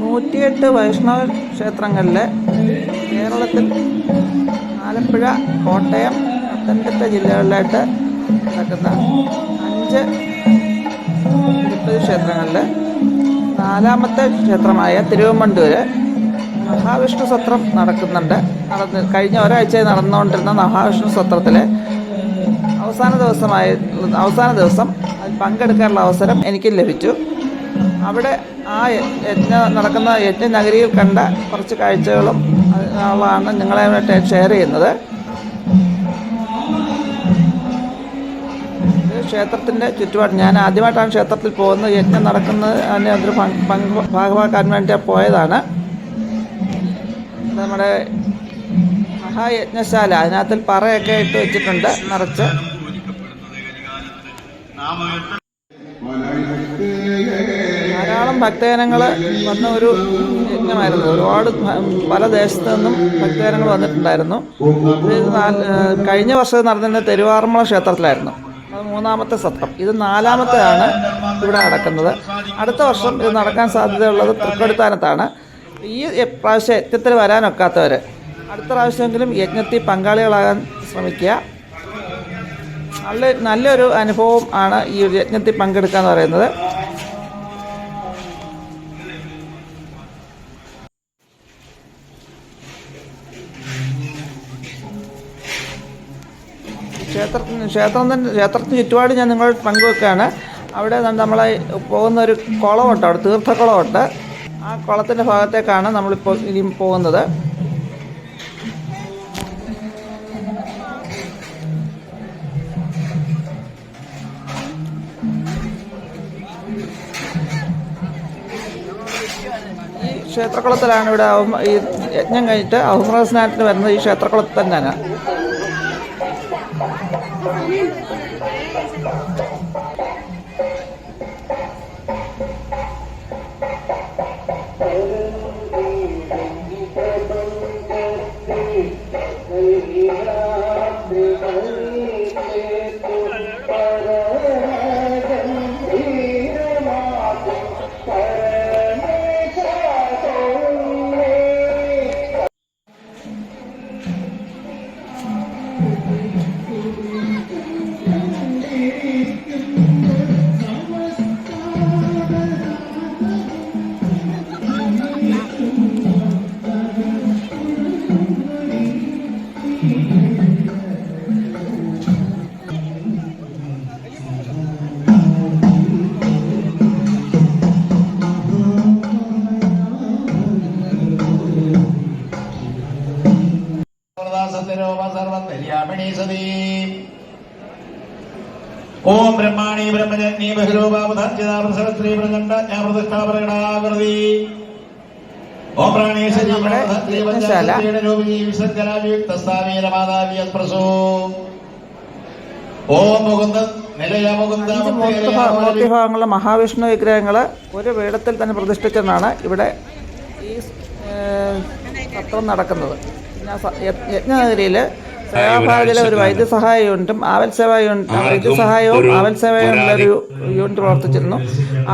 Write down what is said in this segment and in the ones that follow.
നൂറ്റിയെട്ട് വൈഷ്ണവ ക്ഷേത്രങ്ങളിൽ കേരളത്തിൽ ആലപ്പുഴ കോട്ടയം പത്തനംതിട്ട ജില്ലകളിലായിട്ട് നടക്കുന്ന അഞ്ച് തിരുപ്പതി ക്ഷേത്രങ്ങളിൽ നാലാമത്തെ ക്ഷേത്രമായ തിരുവമ്പണ്ടൂര് മഹാവിഷ്ണു സത്രം നടക്കുന്നുണ്ട്. നടന്ന് കഴിഞ്ഞ ഒരാഴ്ചയായി നടന്നുകൊണ്ടിരുന്ന മഹാവിഷ്ണു സത്രത്തിലെ അവസാന ദിവസമായ അവസാന ദിവസം അതിൽ പങ്കെടുക്കാനുള്ള അവസരം എനിക്ക് ലഭിച്ചു. അവിടെ ആ യജ്ഞ നടക്കുന്ന യജ്ഞനഗരിയിൽ കണ്ട കുറച്ച് കാഴ്ചകളും ഉള്ളതാണ് നിങ്ങളായിട്ട് ഷെയർ ചെയ്യുന്നത്. ക്ഷേത്രത്തിന്റെ ചുറ്റുപാട്. ഞാൻ ആദ്യമായിട്ടാണ് ക്ഷേത്രത്തിൽ പോകുന്നത്. യജ്ഞം നടക്കുന്നത് അതിന് അതൊരു ഭാഗമാക്കാൻ വേണ്ടി പോയതാണ്. നമ്മുടെ മഹായജ്ഞശാല. അതിനകത്തിൽ പറയൊക്കെ ഇട്ട് വെച്ചിട്ടുണ്ട് നിറച്ച്. ഭക്തജനങ്ങൾ വന്ന ഒരു യജ്ഞമായിരുന്നു. ഒരുപാട് പല ദേശത്തു നിന്നും ഭക്തജനങ്ങൾ വന്നിട്ടുണ്ടായിരുന്നു. കഴിഞ്ഞ വർഷം നടന്നിരുന്ന തെരുവാറന്മുള ക്ഷേത്രത്തിലായിരുന്നു. അത് മൂന്നാമത്തെ സത്രം. ഇത് നാലാമത്തെയാണ് ഇവിടെ നടക്കുന്നത്. അടുത്ത വർഷം ഇത് നടക്കാൻ സാധ്യതയുള്ളത് തൃക്കടുത്താനത്താണ്. ഈ പ്രാവശ്യം യജ്ഞത്തിൽ വരാനൊക്കാത്തവർ അടുത്ത പ്രാവശ്യമെങ്കിലും യജ്ഞത്തിൽ പങ്കാളികളാകാൻ ശ്രമിക്കുക. നല്ല നല്ലൊരു അനുഭവം ആണ് ഈ ഒരു യജ്ഞത്തിൽ പങ്കെടുക്കുക എന്ന് പറയുന്നത്. ക്ഷേത്രത്തിന് ക്ഷേത്രം തന്നെ ക്ഷേത്രത്തിന് ചുറ്റുപാട് ഞാൻ നിങ്ങൾ പങ്കുവെക്കുകയാണ്. അവിടെ നമ്മളെ പോകുന്ന ഒരു കുളമുണ്ട് അവിടെ തീർത്ഥക്കുളമുണ്ട്. ആ കുളത്തിന്റെ ഭാഗത്തേക്കാണ് നമ്മളിപ്പോൾ ഇനി പോകുന്നത്. ക്ഷേത്രക്കുളത്തിലാണ് ഇവിടെ ഈ യജ്ഞം കഴിഞ്ഞിട്ട് അഹുമ്രസ്നാനത്തിന് വരുന്നത് ഈ ക്ഷേത്രക്കുളത്തിൽ തന്നെയാണ്. Yeah. ഓം ബ്രഹ്മാണി ബ്രഹ്മജന്യ ബഹിരൂപാവധാർജിതാപ്രസവസ്ത്രീ പ്രചണ്ഡ ഞാൻ ഓം ഭാ- മൂർത്തിഭാഗങ്ങളുള്ള മഹാവിഷ്ണു വിഗ്രഹങ്ങൾ ഒരു വേടത്തിൽ തന്നെ പ്രതിഷ്ഠിച്ചെന്നാണ് ഇവിടെ ഈ പത്രം സത്രം നടക്കുന്നത്. പിന്നെ യജ്ഞനഗരിയിൽ സേവാഭാരതിയിലെ ഒരു വൈദ്യസഹായ യൂണിറ്റും ആവൽ സേവാ യൂണിറ്റ് വൈദ്യസഹായവും ആവൽ സേവയും ഒരു യൂണിറ്റ് പ്രവർത്തിച്ചിരുന്നു.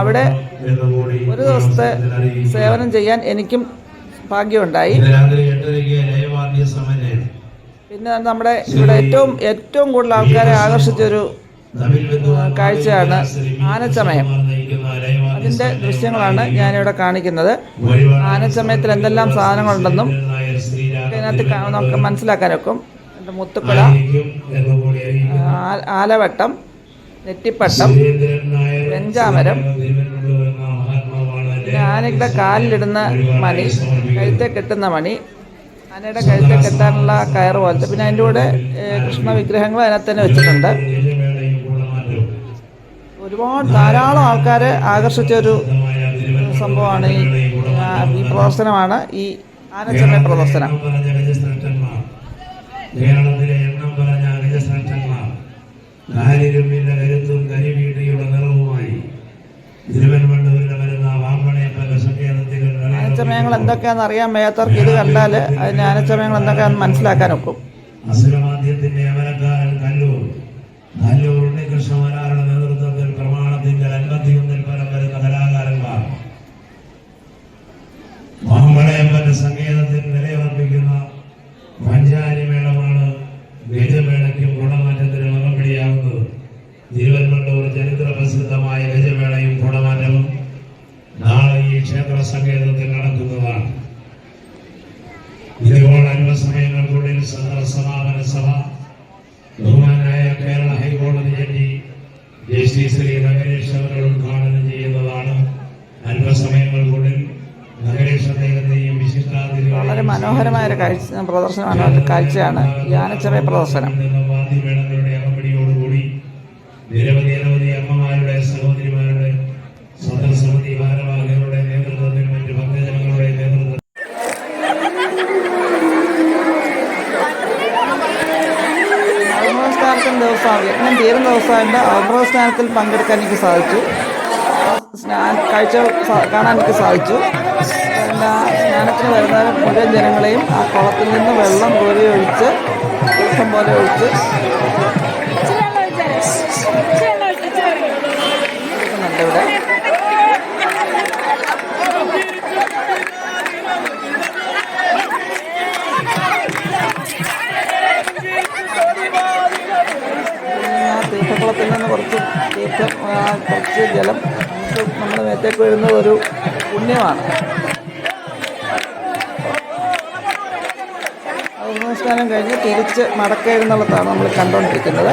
അവിടെ ഒരു ദിവസത്തെ സേവനം ചെയ്യാൻ എനിക്കും ഭാഗ്യമുണ്ടായി. പിന്നെ നമ്മുടെ ഇവിടെ ഏറ്റവും ഏറ്റവും കൂടുതൽ ആൾക്കാരെ ആകർഷിച്ചൊരു കാഴ്ചയാണ് ആനച്ചമയം. അതിന്റെ ദൃശ്യങ്ങളാണ് ഞാനിവിടെ കാണിക്കുന്നത്. ആനച്ചമയത്തിൽ എന്തെല്ലാം സാധനങ്ങളുണ്ടെന്നും അതിനകത്ത് നമുക്ക് മനസ്സിലാക്കാനൊക്കും. എന്റെ മുത്തുക്കുള ആലവട്ടം നെറ്റിപ്പട്ടം വെഞ്ചാമരം. പിന്നെ ആനയുടെ കാലിലിടുന്ന മണി കഴുത്തെ കെട്ടുന്ന മണി. ആനയുടെ കഴുത്തെ കെട്ടാനുള്ള കയർ പോലത്തെ. പിന്നെ അതിന്റെ കൂടെ കൃഷ്ണ വിഗ്രഹങ്ങൾ അതിനകത്ത് തന്നെ വെച്ചിട്ടുണ്ട്. ഒരുപാട് ധാരാളം ആൾക്കാരെ ആകർഷിച്ച ഒരു സംഭവമാണ് ഈ ഈ പ്രദർശനമാണ് ഈ ആനച്ചമയ പ്രദർശനം കേരളത്തിലെ എണ്ണം പറഞ്ഞ ഗജശ്രേഷ്ഠന്മാർ കാലിരുമ്പിന്റെ കരുത്തും കരിവീടിയുടെ നിറവുമായി. തിരുവനന്തപുരത്ത് വരുന്ന വാമണയപ്പന്റെ സങ്കേതത്തിൽ ആനച്ചമയങ്ങൾ എന്തൊക്കെയാണെന്ന് അറിയാൻ വയ്യാത്തവർക്ക് ഇത് കണ്ടാൽ അതിന് ആനച്ചമയങ്ങൾ എന്തൊക്കെയാണെന്ന് മനസ്സിലാക്കാനൊക്കും. അസുരമാദ്യത്തിന്റെ അമരക്കാരൻ കല്ലൂർ. കല്ലൂർ ഉണ്ണികൃഷ്ണമാരാരുടെ തിരുവള്ളൂർ ചരിത്ര പ്രസിദ്ധമായ ഗജമേളയും കുടമാറ്റവും നാളെ ഈ ക്ഷേത്ര സങ്കേതത്തിൽ നടക്കുന്നതാണ്. ഇതുപോലെ അല്പസമയങ്ങൾക്കുള്ളിൽ സദർ സമാപന സഭ ബഹുമാനായ കേരള ഹൈക്കോടതി ജഡ്ജി ജസ്റ്റിസ് ശ്രീ നഗരേഷ് അവരെ ഉദ്ഘാടനം ചെയ്യുന്നതാണ്. അല്പസമയങ്ങൾക്കുള്ളിൽ വളരെ മനോഹരമായ ഒരു കാഴ്ച പ്രദർശനമാണ് കാഴ്ചയാണ് യാനച്ചെറിയ പ്രദർശനം. നിരവധി ദിവസമാണ് യജ്ഞം തീരുന്ന സ്നാനത്തിൽ പങ്കെടുക്കാൻ എനിക്ക് സാധിച്ചു. സ്നാന കാഴ്ച കാണാൻ എനിക്ക് സാധിച്ചു. പിന്നെ ആ സ്നാനത്തിന് വരുന്ന മുഴുവൻ ജനങ്ങളെയും ആ കുളത്തിൽ നിന്ന് വെള്ളം കോരി ഒഴിച്ച് ദിവസം പോലെ ഒഴിച്ച്. ഇവിടെ നമുക്ക് വരുന്ന ഒരു പുണ്യമാണ്. അനുഷ്ഠാനം കഴിഞ്ഞ് തിരിച്ച് മടക്കരുന്നുള്ളതാണ് നമ്മൾ കണ്ടുകൊണ്ടിരിക്കുന്നത്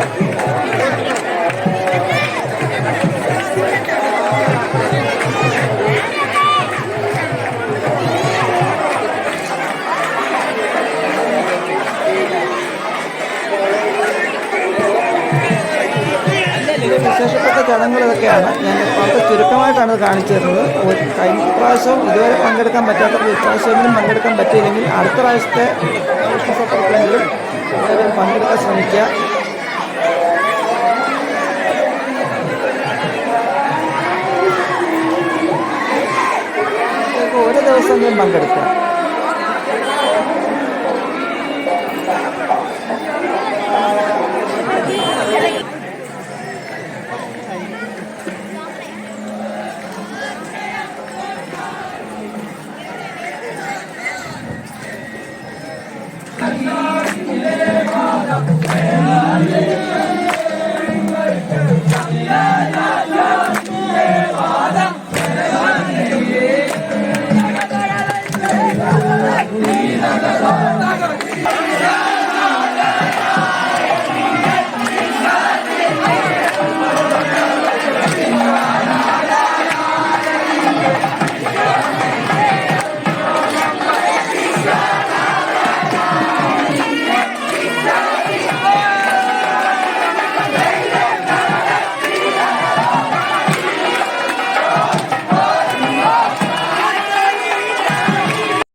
ഇതൊക്കെയാണ്. ഞാൻ വളരെ ചുരുക്കമായിട്ടാണ് ഇത് കാണിച്ചു തരുന്നത്. കഴിഞ്ഞ പ്രാവശ്യം ഇതുവരെ പങ്കെടുക്കാൻ പറ്റാത്ത ഇപ്രാവശ്യമെങ്കിലും പങ്കെടുക്കാൻ പറ്റിയില്ലെങ്കിൽ അടുത്ത പ്രാവശ്യത്തെ സത്രത്തിലെങ്കിലും എല്ലാവരും പങ്കെടുക്കാൻ ശ്രമിക്കുക. ഒരു ദിവസമെങ്കിലും പങ്കെടുക്കുക. Yeah.